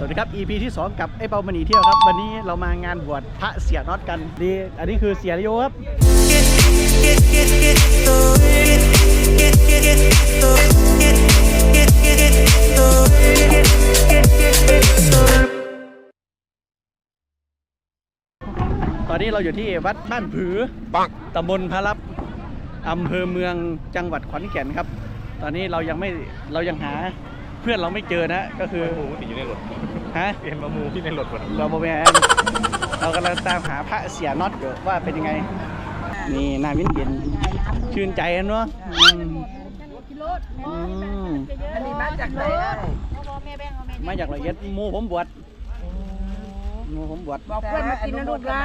สวัสดีครับ EP ที่ 2 กับไอ้เปามณีเที่ยวครับ วันนี้เรามางานบวชพระเสียน็อตกันดีอันนี้คือเสียโยครับ ตอนนี้เราอยู่ที่วัดบ้านผือปังตำบลพระรับอำเภอเมืองจังหวัดขอนแก่นครับ ตอนนี้เรายังไม่เรายังหาเพื่อนเราไม่เจอนะก็คือหมูติดอยู่ในรถฮะเอ็นมามูที่ในรถก่อนเราโมแมนเรากำลังตามหาพระเสียน็อตอยู่ว่าเป็นยังไง นี่หน้าวินเย็นชื่นใจกันเนาะอืมอืมอันนี้มาจากไหนอะมาจากละเอียดหมูผมบวช หมูผมบวช บอกเพื่อนมากินนะลูกนะ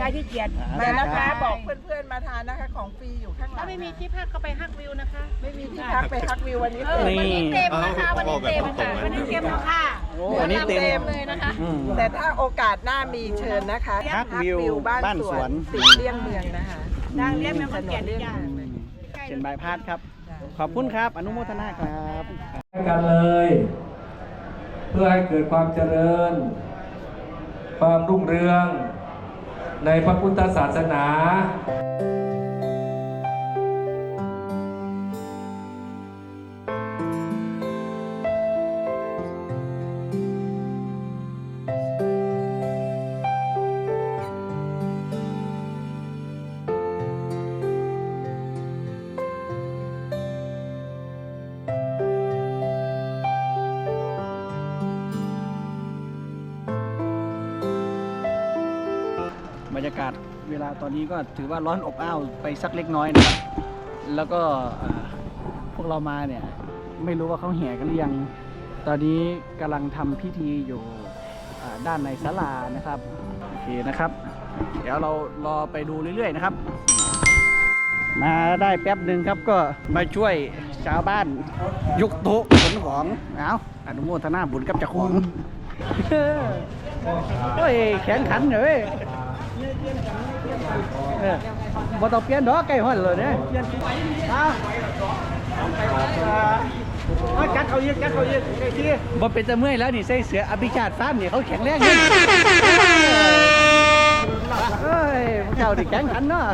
ยายที่เกียรติอ่ามานะคะครับบอกเพื่อนๆมาทานนะคะ ของฟรีอยู่ข้างหลังถ้าไม่มีที่พักก็ไปฮักวิวนะคะ ไม่มีที่พักไปพักวิววันนี้ เออวันนี้เต็มนะคะ วันนี้เต็มค่ะวันนี้เต็มแล้วค่ะโอ้อันนี้เต็ม เลยนะคะ อืม แต่ถ้าโอกาสหน้ามีเชิญนะคะพักวิวบ้านสวนติดเลี่ยงเมืองนะคะดังเรียกแม่คนแก่นทุกอย่างเป็นบายพาดครับ ขอบคุณครับ อนุโมทนาครับกันเลย เพื่อให้เกิดความเจริญ ความรุ่งเรือง ในพระพุทธศาสนา บรรยากาศเวลาตอนนี้ก็ถือว่าร้อนอบอ้าวไปสักเล็กน้อยนะครับแล้วก็พวกเรามาเนี่ยไม่รู้ว่าเขาแห่กันหรือยัง ตอนนี้กำลังทำพิธีอยู่ด้านในศาลานะครับโอเคนะครับ เดี๋ยวเรารอไปดูเรื่อยๆนะครับ มาได้แป๊บหนึ่งครับก็มาช่วยชาวบ้าน ยกโต๊ะขนของเอาอนุโมทนาบุญกับเจ้าคุณโอ้ยแข็งขันเลย เออบ่ต้องเปลี่ยนดอกใกล้ฮอดเลยเนี่ยเปลี่ยนเอาเอาจัดเขาอีกจัดเขาอีกไอ้ที่บ่เป็นตะเมื่อยแล้วนี่ใส่เสืออภิชาติฟาร์มนี่เขาแข็งแรงนี่เอ้ยพวกเจ้าดิแข็งขันเนาะ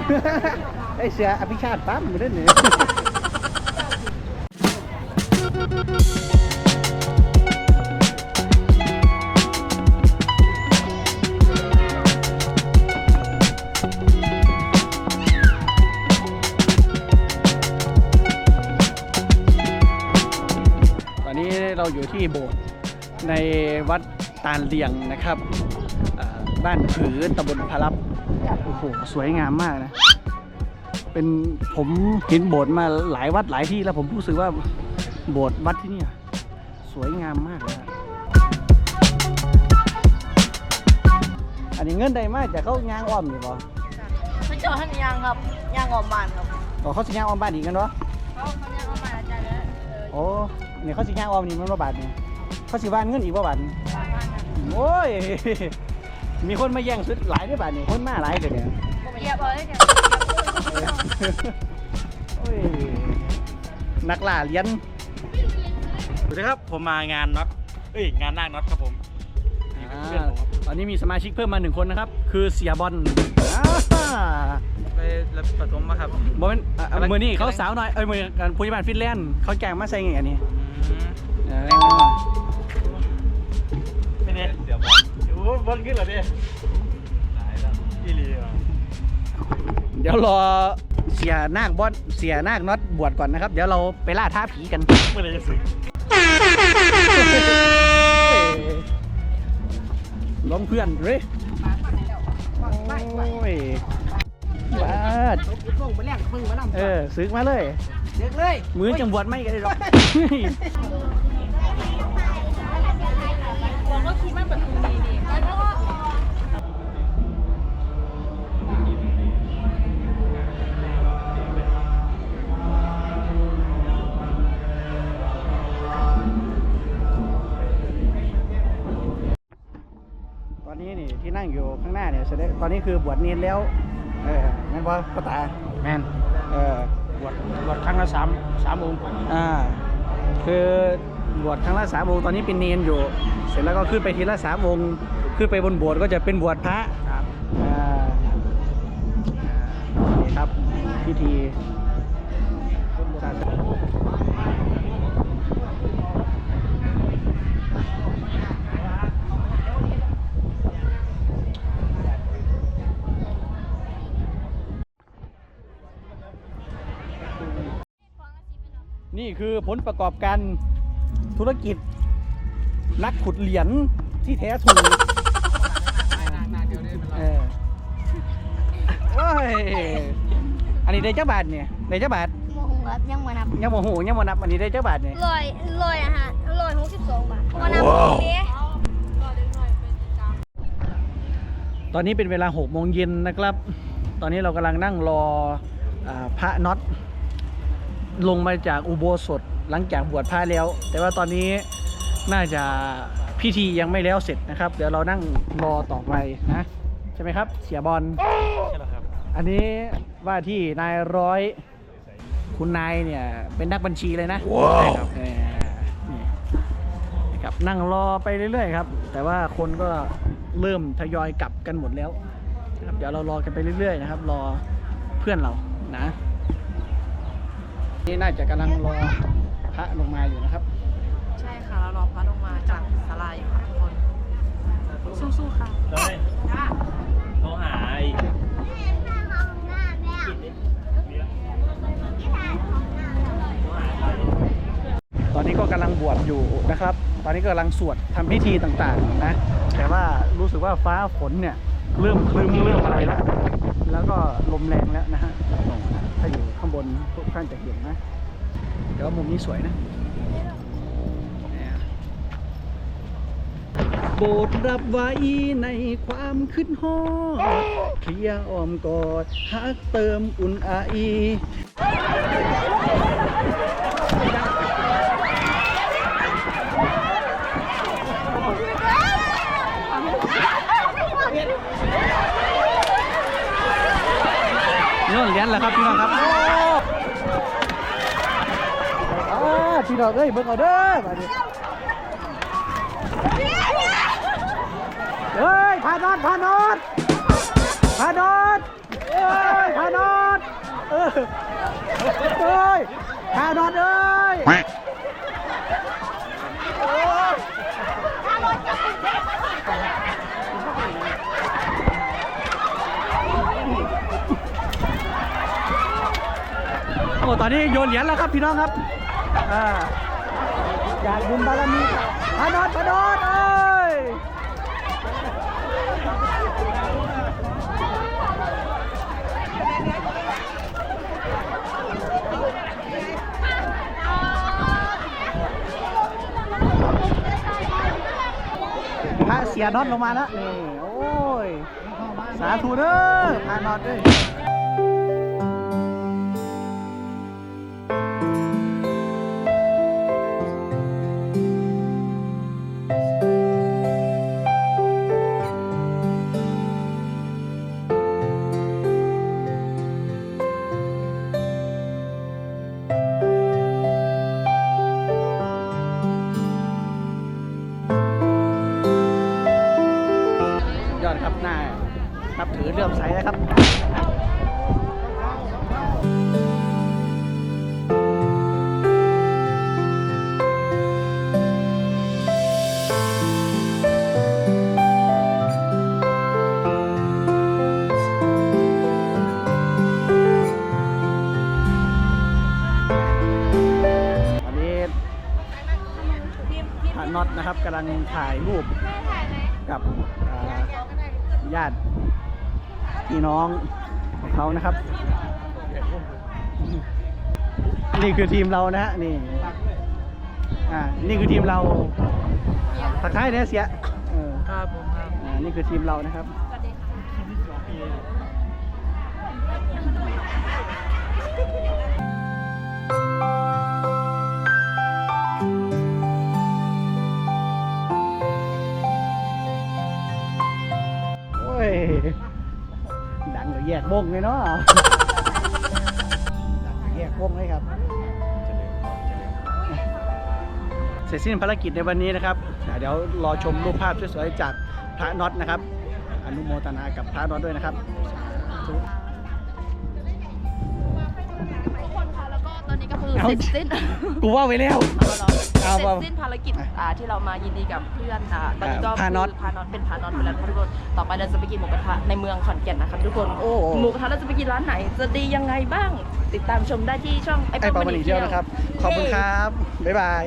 ไอ้เสืออภิชาติฟาร์มมันเด้อนี่ นนี้เราอยู่ที่โบสถ์ในวัดตาลเลียงนะครับอ่าบ้านผือตำบลพระรับโอ้โหสวยงามมากนะ เป็นผมเห็นโบสถ์มาหลายวัดหลายที่แล้วผมรู้สึกว่าโบสถ์วัดที่เนี่ยสวยงามมากเลยอะอันนี้เงินใดมากจากเขายางอ้อมอยู่ป่พระเจ้าท่านยางครับยางออกบานครับอ๋อเขาสิยางอ้อมบ้านอีกกันเนาะเขาเขายางออกบานอาจารย์แล้วเออโอ้ เนี่ยเขาสิย่างออมนี่มันบ่บาทนี่เขาสิว่านเงินอีกบ่บาทนี่บานบ้านครับโอ้ย มีคนมาแย่งซื้อหลายด้วยบาทนี่คนมาหลายเดี๋ยวนี้ผมเหยียบเอาเลยจ้ะโอ้ยนักล่าเหรียญสวัสดีครับผมมางานน็อตเอ้ยงานนาคน็อตครับผมนี่เป็นเพื่อนผมครับตอนนี้มีสมาชิกเพิ่มมาหนึ่งคนนะครับ คือเสียบอลอ่าไปรับผสมมาครับบ่เป็นอะกำลังมือนี่เขาสาวหน่อยเอ้ยมือกันผู้ใหญ่บ้านฟินแลนด์เขาแจ้งมาใส่ไงอันนี้ รอเสียนาคบอลเสียนาคน็อตบวชก่อนนะครับ เดี๋ยวเราไปล่าท้าผีกันเมื่อไหรจะสึกล้มเพื่อนเลยโอ้ยบาดส่งไปแลกมึงมาลำเออซื้อมาเลยเด็กเลย มือจังบวชไม่กันเลยหรอกบอกว่าคิดว่าแบบนี้ นี่ที่นั่งอยู่ข้างหน้าเนี่ยแสดงตอนนี้คือบวชเนียนแล้วเออแม่นว่าพ่อตาแมนเออบวชบวชครั้งละสามสามองค์อ่าคือบวชครั้งละสามองค์ตอนนี้เป็นเนนอยู่ เสร็จแล้วก็ขึ้นไปทีละสามองค์ขึ้นไปบนโบสถ์ก็จะเป็นบวชพระอ่าอ่านี่ครับพิธีศาสนา นี่คือผลประกอบการธุรกิจ นักขุดเหรียญที่แท้ถูกเออโอ้ยอันนี้ได้เจ้าบาทเนี่ยได้เจ้าบาทโมโหครับยังมานับยังโมโหยังโมนับอันนี้ได้เจ้าบาทเนี่ยลอยลอยนะฮะลอยหกสิบสองบาทมานับเนี้ยตอนนี้เป็นเวลา6โมงเย็นนะครับ ตอนนี้เรากำลังนั่งรออาพระน็อต ลงมาจากอุโบสถหลังจากบวชพระแล้ว แต่ว่าตอนนี้น่าจะพิธียังไม่แล้วเสร็จนะครับ เดี๋ยวเรานั่งรอต่อไปนะใช่ไหมครับ เสียบอลใช่แล้วครับ อันนี้ว่าที่นายร้อยคุณนายเนี่ยเป็นนักบัญชีเลยนะว้าวครับเออนี่นะครับนั่งรอไปเรื่อยๆครับ แต่ว่าคนก็เริ่มทยอยกลับกันหมดแล้วนะครับเดี๋ยวเรารอกันไปเรื่อยๆนะครับ รอเพื่อนเรานะ นี่น่าจะกำลังรอพระลงมาอยู่นะครับ ใช่ค่ะเรารอพระลงมาจากศาลาอยู่ค่ะทุกคน สู้ๆค่ะเลยโทรหาอีกตอนนี้ก็กำลังบวชอยู่นะครับ ตอนนี้ก็กำลังสวดทำพิธีต่างๆนะ แต่ว่ารู้สึกว่าฟ้าฝนเนี่ยเริ่มคลึ้มเริ่มอะไรแล้ว แล้วก็ลมแรงแล้วนะฮะถ้าอยู่ข้าง บนทุกท่านจะเห็นนะ เดี๋ยวมุมนี้สวยนะโปรดรับไว้ในความขึ้นฮอดเคลียอ้อมกอดฮักเติมอุ่นไอนี่เหรียญแหละครับพี่น้องครับ พี่น้องเอ้ยเบิ่งเอาเด้อมาดิเฮ้ยพานอดพานอดพานอดเอ้ยพานอดเออเอ้ยพานอดเอ้ยโอ้ตอนนี้โยนเหรียญแล้วครับพี่น้องครับ อ่าอยากบุญบารมีพานอดพานอดเอ้ยพระเสียนอตลงมาแล้วนี่โอ้ย สาธุเด้อพานอตเด้อ เลื่อมใสนะครับตอนนี้ผ่านน็อตนะครับกำลังถ่ายรูปกับญาติ พี่น้องของเขานะครับ นี่คือทีมเรานะฮะนี่อ่านี่คือทีมเราทักทายเนี่ยเสียเออครับผมครับอ่านี่คือทีมเรานะครับ วงเลยเนาะดังเลยแยกวงเลยครับเสร็จสิ้นภารกิจในวันนี้นะครับอ่าเดี๋ยวรอชมรูปภาพสวยๆจากพระน็อตนะครับ อนุโมทนากับพระน็อตด้วยนะครับทุกคนคะแล้วก็ตอนนี้ก็คือเอาเสร็จสิ้นกูว่าไว้แล้ว เอาเอาเสร็ว่าจสิ้นภารกิจอ่าที่เรามายินดีกับเพื่อนอ่าตอนนี้ก็อ่าพาน็อตคือพาน็อตเป็นพาน็อตไปแล้วนะคะทุกคนต่อไปเราจะไปกินหมูกระทะในเมืองขอนแก่นนะครับทุกคนโอ้หมูกระทะเราจะไปกินร้านไหน จะดียังไงบ้าง ติดตามชมได้ที่ช่องไอ้ไอ้ปาปาวันนีนี้เที่เที่ยยววนะครับขอบคุณครับบ๊ายบาย